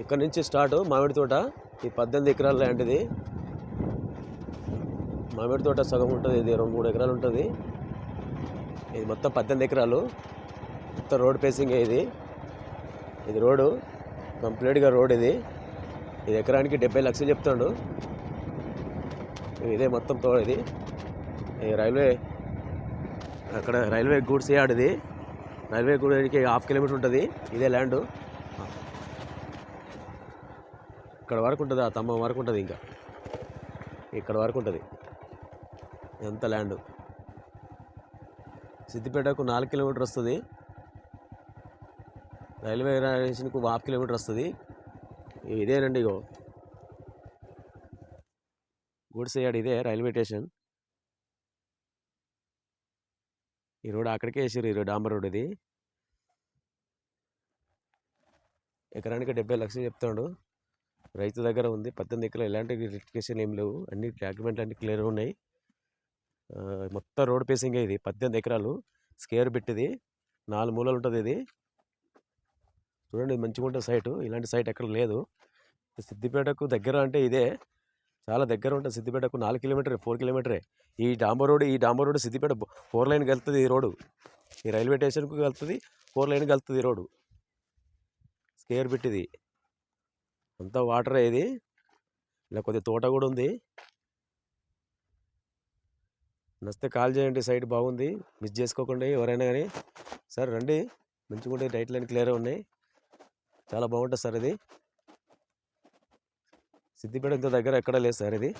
ఇక్కడ నుంచి స్టార్ట్ మామిడి తోట. ఈ పద్దెనిమిది ఎకరాల ల్యాండ్ ఇది. మామిడి తోట సగం ఉంటుంది ఇది రెండు మూడు ఎకరాలు ఉంటుంది. ఇది మొత్తం పద్దెనిమిది ఎకరాలు. మొత్తం రోడ్ ఫేసింగ్ ఇది. ఇది రోడ్డు కంప్లీట్గా రోడ్ ఇది. ఇది ఎకరానికి డెబ్బై లక్షలు చెప్తాడు. ఇదే మొత్తం తో ఇది. రైల్వే అక్కడ రైల్వే గూడ్స్ యార్డ్ ఇది. రైల్వే గూడ్కి హాఫ్ కిలోమీటర్ ఉంటుంది. ఇదే ల్యాండ్ ఇక్కడ వరకు ఉంటుంది ఆ తమ్మ వరకు ఉంటుంది ఇంకా. ఇక్కడ వరకు ఉంటుంది. ఎంత ల్యాండ్ సిద్దిపేటకు నాలుగు కిలోమీటర్ వస్తుంది. రైల్వే స్టేషన్కు హాఫ్ కిలోమీటర్ వస్తుంది. ఇదేనండి ఇగో. గూడ్స్ యార్డ్ ఇదే రైల్వే స్టేషన్. ఈ రోడ్ అక్కడికే వేసారు ఈ రోడ్ డాంబర్ రోడ్ ఇది. ఎకరానికి డెబ్బై లక్షలు చెప్తాడు రైతు దగ్గర ఉంది. పద్దెనిమిది ఎకరాలు ఎలాంటి లిటికేషన్ ఏం లేవు. అన్ని డాక్యుమెంట్లు అన్ని క్లియర్ ఉన్నాయి. మొత్తం రోడ్ పేసింగ్ ఇది. పద్దెనిమిది ఎకరాలు స్కేర్ బిట్ ఇది. నాలుగు మూలలు ఉంటుంది ఇది. చూడండి మంచిగా ఉంటుంది సైటు ఇలాంటి సైట్ ఎక్కడ లేదు. సిద్దిపేటకు దగ్గర అంటే ఇదే. చాలా దగ్గర ఉంటుంది సిద్దిపేటకు. నాలుగు కిలోమీటర్ ఫోర్ కిలోమీటరే. ఈ డాంబర్ రోడ్ ఈ డాంబర్ రోడ్ సిద్దిపేట ఫోర్ లైన్ కలుతుంది ఈ రోడ్డు. ఈ రైల్వే స్టేషన్కు కలుతుంది ఫోర్ లైన్ కలుతుంది ఈ రోడ్డు. స్కేర్ బిట్ ఇది. అంతా వాటరే ఇది. ఇలా కొద్ది తోట కూడా ఉంది. నచ్చితే కాల్ చేయండి సైడ్ బాగుంది. మిస్ చేసుకోకండి ఎవరైనా కానీ సార్ రండి. మంచిగా ఉంటాయి డైట్ లైన్ క్లియర్ ఉన్నాయి. చాలా బాగుంటుంది సార్ ఇది. సిద్దిపేట ఇంత దగ్గర ఎక్కడ లేదు సార్ ఇది.